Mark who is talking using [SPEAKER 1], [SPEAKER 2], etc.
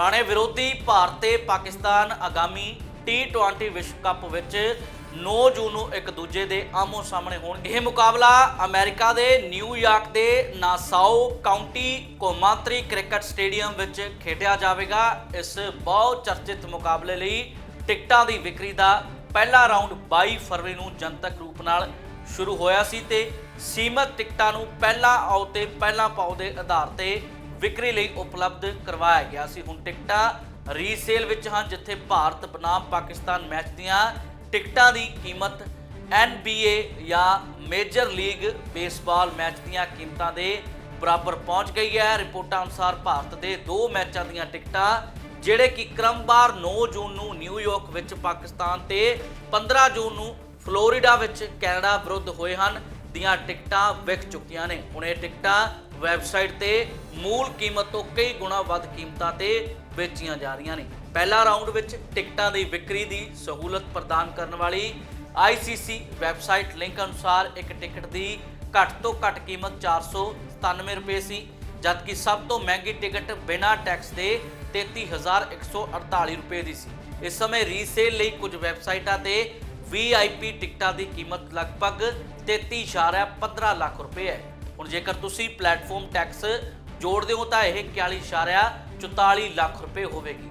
[SPEAKER 1] ਪੁਰਾਣੇ ਵਿਰੋਧੀ ਭਾਰਤ ਤੇ ਪਾਕਿਸਤਾਨ ਆਗਾਮੀ T20 ਵਿਸ਼ਵ ਕੱਪ ਵਿੱਚ 9 ਜੂਨ ਨੂੰ ਇੱਕ ਦੂਜੇ ਦੇ ਆਮੋ ਸਾਹਮਣੇ ਹੋਣਗੇ ਇਹ ਮੁਕਾਬਲਾ ਅਮਰੀਕਾ ਦੇ ਨਿਊਯਾਰਕ ਦੇ ਨਾਸਾਓ ਕਾਉਂਟੀ ਕੋਮਾਂਤਰੀ ਕ੍ਰਿਕਟ ਸਟੇਡੀਅਮ ਵਿੱਚ ਖੇਡਿਆ ਜਾਵੇਗਾ। ਇਸ ਬਹੁ ਚਰਚਿਤ ਮੁਕਾਬਲੇ ਲਈ ਟਿਕਟਾਂ ਦੀ ਵਿਕਰੀ ਦਾ ਪਹਿਲਾ ਰਾਊਂਡ 22 ਫਰਵਰੀ ਨੂੰ ਜਨਤਕ ਰੂਪ ਨਾਲ ਸ਼ੁਰੂ ਹੋਇਆ ਸੀ ਤੇ ਸੀਮਤ ਟਿਕਟਾਂ ਨੂੰ ਪਹਿਲਾਂ ਆਓ ਤੇ ਪਹਿਲਾਂ ਪਾਓ ਦੇ ਆਧਾਰ ਤੇ ਵਿਕਰੀ ਲਈ ਉਪਲਬਧ ਕਰਵਾਇਆ ਗਿਆ ਸੀ। ਹੁਣ ਟਿਕਟਾਂ ਰੀਸੇਲ ਵਿੱਚ ਹਨ, ਜਿੱਥੇ ਭਾਰਤ ਬਨਾਮ ਪਾਕਿਸਤਾਨ ਮੈਚ ਦੀਆਂ ਟਿਕਟਾਂ ਦੀ ਕੀਮਤ NBA ਜਾਂ ਮੇਜਰ ਲੀਗ ਬੇਸਬਾਲ ਮੈਚ ਦੀਆਂ ਕੀਮਤਾਂ ਦੇ ਬਰਾਬਰ ਪਹੁੰਚ ਗਈ ਹੈ। ਰਿਪੋਰਟਾਂ ਅਨੁਸਾਰ ਭਾਰਤ ਦੇ ਦੋ ਮੈਚਾਂ ਦੀਆਂ ਟਿਕਟਾਂ, ਜਿਹੜੇ ਕਿ ਕ੍ਰਮਵਾਰ 9 ਜੂਨ ਨੂੰ ਨਿਊਯਾਰਕ ਵਿੱਚ ਪਾਕਿਸਤਾਨ ਤੇ 15 ਜੂਨ ਨੂੰ ਫਲੋਰੀਡਾ ਵਿੱਚ ਕੈਨੇਡਾ ਵਿਰੁੱਧ ਹੋਏ ਹਨ, ਦੀਆਂ ਟਿਕਟਾਂ ਵਿਕ ਚੁੱਕੀਆਂ ਨੇ। ਹੁਣ ਇਹ ਟਿਕਟਾਂ ਵੈਬਸਾਈਟ ਤੇ ਮੂਲ ਕੀਮਤ ਤੋਂ ਕਈ ਗੁਣਾ ਵੱਧ ਕੀਮਤਾਂ ਤੇ ਵੇਚੀਆਂ ਜਾ ਰਹੀਆਂ ਨੇ। ਪਹਿਲਾ ਰਾਊਂਡ ਵਿੱਚ ਟਿਕਟਾਂ ਦੀ ਵਿਕਰੀ ਦੀ ਸਹੂਲਤ ਪ੍ਰਦਾਨ ਕਰਨ ਵਾਲੀ ICC ਵੈਬਸਾਈਟ ਲਿੰਕ ਅਨੁਸਾਰ ਇੱਕ ਟਿਕਟ ਦੀ ਘੱਟ ਤੋਂ ਘੱਟ ਕੀਮਤ 497 ਰੁਪਏ ਸੀ, ਜਦਕਿ ਸਭ ਤੋਂ ਮਹਿੰਗੀ ਟਿਕਟ ਬਿਨਾਂ ਟੈਕਸ ਦੇ 33148 ਰੁਪਏ ਦੀ ਸੀ। ਇਸ ਸਮੇਂ ਰੀਸੇਲ ਲਈ ਕੁਝ ਵੈਬਸਾਈਟਾਂ ਤੇ VIP ਟਿਕਟਾਂ ਦੀ ਕੀਮਤ ਲਗਭਗ 33.15 ਲੱਖ ਰੁਪਏ ਹੈ। ਹੁਣ ਜੇਕਰ ਤੁਸੀਂ ਪਲੇਟਫਾਰਮ ਟੈਕਸ ਜੋੜਦੇ ਹੋ ਤਾਂ ਇਹ 41.44 ਲੱਖ ਰੁਪਏ ਹੋਵੇਗੀ।